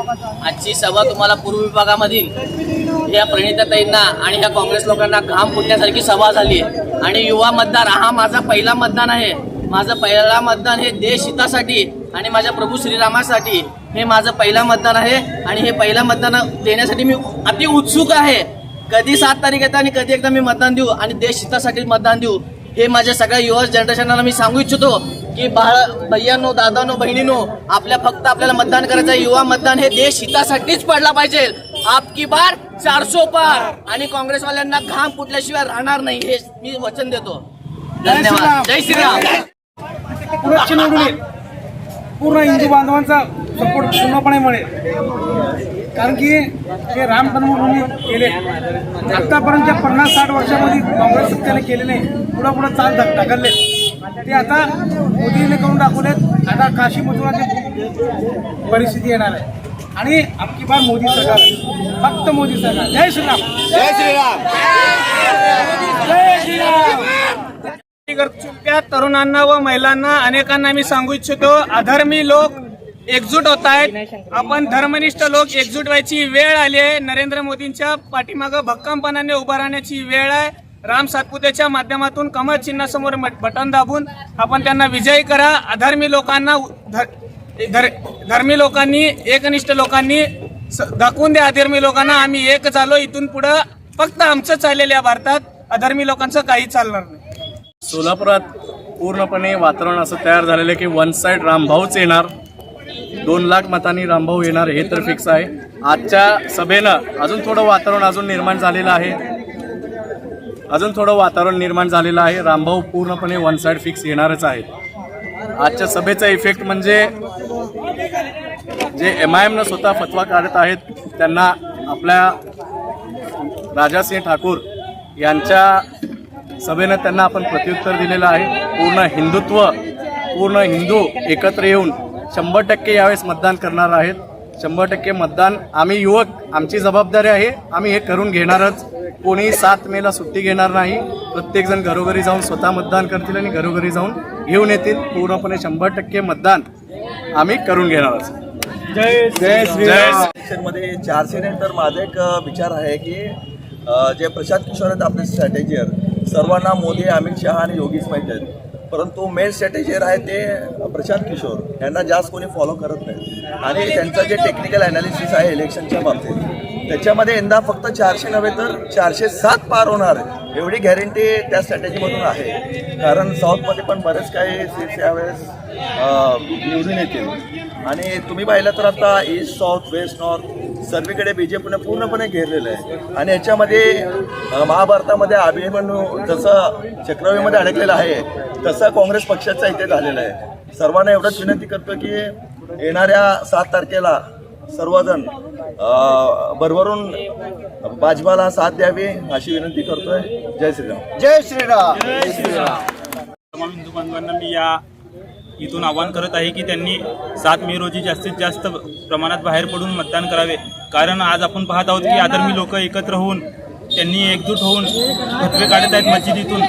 आजची सभा तुम्हाला पूर्व विभागामधील या प्रणिताताईंना आणि या काँग्रेस लोकांना घाम फुटण्यासारखी सभा झाली आणि युवा मतदार हा माझा पहिला मतदान आहे. माझं पहिला मतदान हे देश हितासाठी आणि माझ्या प्रभू श्रीरामासाठी हे माझं पहिला मतदान आहे. आणि हे पहिलं मतदान देण्यासाठी मी अति उत्सुक आहे. कधी सात तारीख येतं आणि कधी एकदा मी मतदान देऊ आणि देश हितासाठी मतदान देऊ हे माझ्या सगळ्या युवा जनरेशनला मी सांगू इच्छितो. की बाळ भैयानो दादानो बहिणीनो आपल्या फक्त आपल्याला मतदान करायचं आहे. युवा मतदान हे देश हितासाठीच पडला पाहिजे. आपकी बार चारसो पार. आणि काँग्रेसवाल्यांना घाम फुटल्याशिवाय राहणार नाही. हे मी वचन देतो. धन्यवाद. जय श्रीराम. पूर्ण हिंदू बांधवांचा सपोर्ट पूर्णपणे मिळेल. कारण की ते राम जन्मभूमी केले. आतापर्यंतच्या पन्नास साठ वर्षामध्ये काँग्रेस सत्तेने केले नाही पुढं पुढं चाल ढक ढकलले ते आता मोदीने करून दाखवलेत. आता काशी मथुराची परिस्थिती येणार आहे. आणि अबकी बार मोदी सरकार. फक्त मोदी सरकार जय श्रीराम. जय श्रीराम. जय श्रीराम. चुक्या तरुणांना व महिलांना अनेकांना मी सांगू इच्छितो अधर्मी लोक एकजूट होत आहेत. आपण धर्मनिष्ठ लोक एकजूट व्हायची वेळ आली आहे. नरेंद्र मोदींच्या पाठीमागं भक्कमपणाने उभा राहण्याची वेळ आहे. राम सातपुतेच्या माध्यमातून कमळ चिन्हासमोर मट- बटन दाबून आपण त्यांना विजयी करा. अधर्मी लोकांना धर- धर्मी लोकांनी एकनिष्ठ लोकांनी स- दाखवून द्या. अधर्मी लोकांना आम्ही एक झालो इथून पुढं फक्त आमचं चाललेलं या भारतात. अधर्मी लोकांचं काही चालणार नाही. सोलापुरात पूर्णपणे वातावरण असं तयार झालेलं आहे की वन साईड रामभाऊच येणार. दोन लाख मतांनी रामभाऊ येणार हे तर फिक्स आहे. आजच्या सभेनं अजून थोडं वातावरण अजून निर्माण झालेलं आहे. अजून थोडं वातावरण निर्माण झालेलं आहे. रामभाऊ पूर्णपणे वन साईड फिक्स येणारच आहे आजच्या सभेचा इफेक्ट म्हणजे जे एम आय एमनं स्वतः फतवा काढत आहेत त्यांना आपल्या राजासिंह ठाकूर यांच्या सभेनं त्यांना आपण प्रत्युत्तर दिलेलं आहे. पूर्ण हिंदुत्व पूर्ण हिंदू एकत्र येऊन शंभर टक्के यावेळेस मतदान करणार आहेत. शंभर टक्के मतदान. आम्ही युवक आमची जबाबदारी आहे. आम्ही हे करून घेणारच. कोणी सात मेला सुट्टी घेणार नाही. प्रत्येकजण घरोघरी जाऊन स्वतः मतदान करतील आणि घरोघरी जाऊन घेऊन येतील. पूर्णपणे शंभर टक्के मतदान आम्ही करून घेणारच. जय जय श्रीराममध्ये चारशे नाही तर माझा एक विचार आहे की जे प्रशांत किशोर आहेत आपले स्ट्रॅटेजीवर सर्वांना मोदी अमित शहा आणि योगीच माहीत आहेत. परंतु मेन स्ट्रॅटेजर आहे ते प्रशांत किशोर. यांना जास्त कोणी फॉलो करत नाही. आणि त्यांचं जे टेक्निकल अनालिसिस आहे इलेक्शनच्या बाबतीत त्याच्यामध्ये यंदा फक्त चारशे नव्हे तर चारशे सात पार होणार एवढी गॅरंटी त्या स्ट्रॅटेजीमधून आहे. कारण साऊथमध्ये पण बरेच काही सीट्स यावेळेस निवडून येतील. आणि तुम्ही पाहिलं तर आता ईस्ट साऊथ वेस्ट नॉर्थ सर्वीकडे बी जे पीने पूर्णपणे घेरलेलं आहे. आणि याच्यामध्ये महाभारतामध्ये अभिमन्यू जसं चक्रव्यूहमध्ये अडकलेलं आहे तसं काँग्रेस पक्षाचा इथे झालेला आहे. सर्वांना एवढंच विनंती करतो की येणाऱ्या सात तारखेला सर्वजण भरभरून भाजपाला साथ द्यावी अशी विनंती करतोय. जय श्रीराम. जय श्रीराम. तमाम हिंदू बांधवांना मी या इथून आवाहन करत आहे की त्यांनी सात मे रोजी जास्तीत जास्त प्रमाणात बाहेर पडून मतदान करावे. कारण आज आपण पाहत आहोत की आदर्मी लोक एकत्र होऊन त्यांनी एकजूट होऊन फतवे काढत आहेत मस्जिदीतून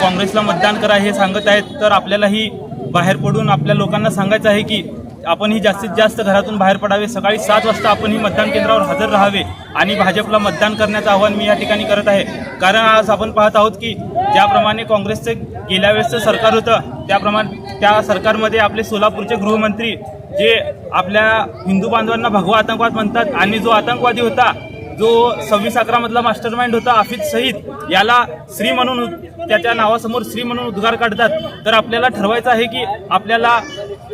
काँग्रेसला मतदान करा हे सांगत आहेत. तर आपल्यालाही बाहेर पडून आपल्या लोकांना सांगायचं आहे की आपणही जास्तीत जास्त घरातून बाहेर पडावे. सकाळी सात वाजता आपणही मतदान केंद्रावर हजर राहावे आणि भाजपला मतदान करण्याचं आवाहन मी या ठिकाणी करत आहे. कारण आज आपण पाहत आहोत की ज्याप्रमाणे काँग्रेसचं गेल्या वेळेसचं सरकार होतं त्याप्रमाणे त्या सरकारमध्ये आपले सोलापूरचे गृहमंत्री जे आपल्या हिंदू बांधवांना भगवा आतंकवाद म्हणतात आणि जो आतंकवादी होता जो सव्वीस अकरामधला मास्टर माइंड होता आफिज सईद याला श्री म्हणून उद- त्याच्या नावासमोर श्री म्हणून उद्गार काढतात. तर आपल्याला ठरवायचं आहे की आपल्याला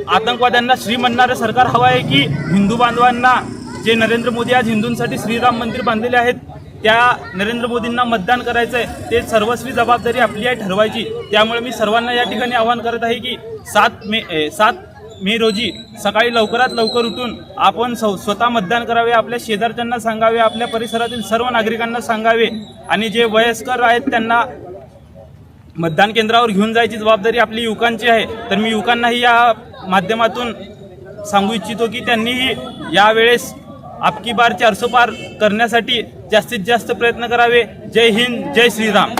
आतंकवाद्यांना श्री म्हणणारं सरकार हवं आहे की हिंदू बांधवांना जे नरेंद्र मोदी आज हिंदूंसाठी श्रीराम मंदिर बांधलेले आहेत त्या नरेंद्र मोदींना मतदान करायचं आहे ते सर्वस्वी जबाबदारी आपली आहे ठरवायची. त्यामुळे मी सर्वांना या ठिकाणी आवाहन करत आहे की सात मे सात मे रोजी सकाळी लवकरात लवकर उठून आपण सौ स्वतः मतदान करावे आपल्या शेजारच्यांना सांगावे आपल्या परिसरातील सर्व नागरिकांना सांगावे आणि जे वयस्कर आहेत त्यांना मतदान केंद्रावर घेऊन जायची जबाबदारी आपली युवकांची आहे. तर मी युवकांनाही या माध्यमातून सांगू इच्छितो की त्यांनीही यावेळेस आपकी बार चारसो पार करण्यासाठी जास्तीत जास्त प्रयत्न करावे. जय हिंद जय श्रीराम.